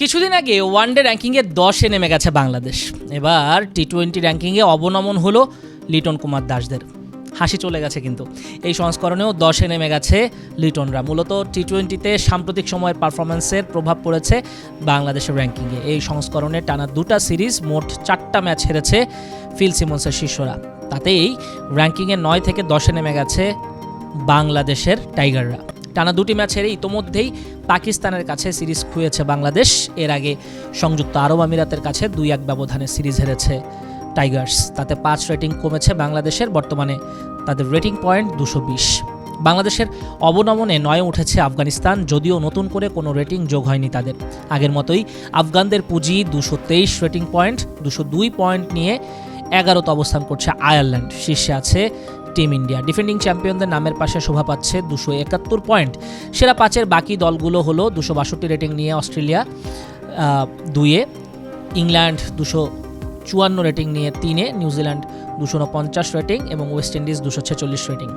কিছুদিন আগে ওয়ানডে র্যাঙ্কিংয়ে দশে নেমে গেছে বাংলাদেশ। এবার টি টোয়েন্টি র্যাঙ্কিংয়ে অবনমন হলো লিটন কুমার দাসদের। হাসি চলে গেছে কিন্তু। এই সংস্করণেও দশে নেমে গেছে লিটনরা। মূলত টি টোয়েন্টিতে সাম্প্রতিক সময়ের পারফরমেন্সের প্রভাব পড়েছে বাংলাদেশের র্যাঙ্কিংয়ে। এই সংস্করণে টানা দুটা সিরিজ মোট চারটা ম্যাচ হেরেছে ফিল সিমন্সের শিষ্যরা। তাতেই র্যাঙ্কিংয়ে নয় থেকে দশে নেমে গেছে বাংলাদেশের টাইগাররা। টানা দুটি ম্যাচ হেরে ইতোমধ্যেই পাকিস্তানের কাছে সিরিজ খুঁয়েছে বাংলাদেশ। এর আগে সংযুক্ত আরব আমিরাতের কাছে দুই এক ব্যবধানে সিরিজ হেরেছে টাইগার্স। তাতে পাঁচ রেটিং কমেছে বাংলাদেশের, বর্তমানে তাদের রেটিং পয়েন্ট দুশো বিশ। বাংলাদেশের অবনমনে নয়ে উঠেছে আফগানিস্তান, যদিও নতুন করে কোনো রেটিং যোগ হয়নি তাদের। আগের মতোই আফগানদের পুঁজি দুশো তেইশ রেটিং পয়েন্ট, দুশো দুই পয়েন্ট নিয়ে এগারোতে অবস্থান করছে আয়ারল্যান্ড। শীর্ষে আছে টিম ইন্ডিয়া। ডিফেন্ডিং চ্যাম্পিয়নদের নামের পাশে শোভা পাচ্ছে দুশো একাত্তর পয়েন্ট। সেরা পাঁচের বাকি দলগুলো হলো দুশো বাষট্টি রেটিং নিয়ে অস্ট্রেলিয়া দুয়ে ইংল্যান্ড দুশো চুয়ান্ন রেটিং নিয়ে তিনে। নিউজিল্যান্ড দুশো রেটিং এবং ওয়েস্ট ইন্ডিজ দুশো ছেচল্লিশ রেটিং।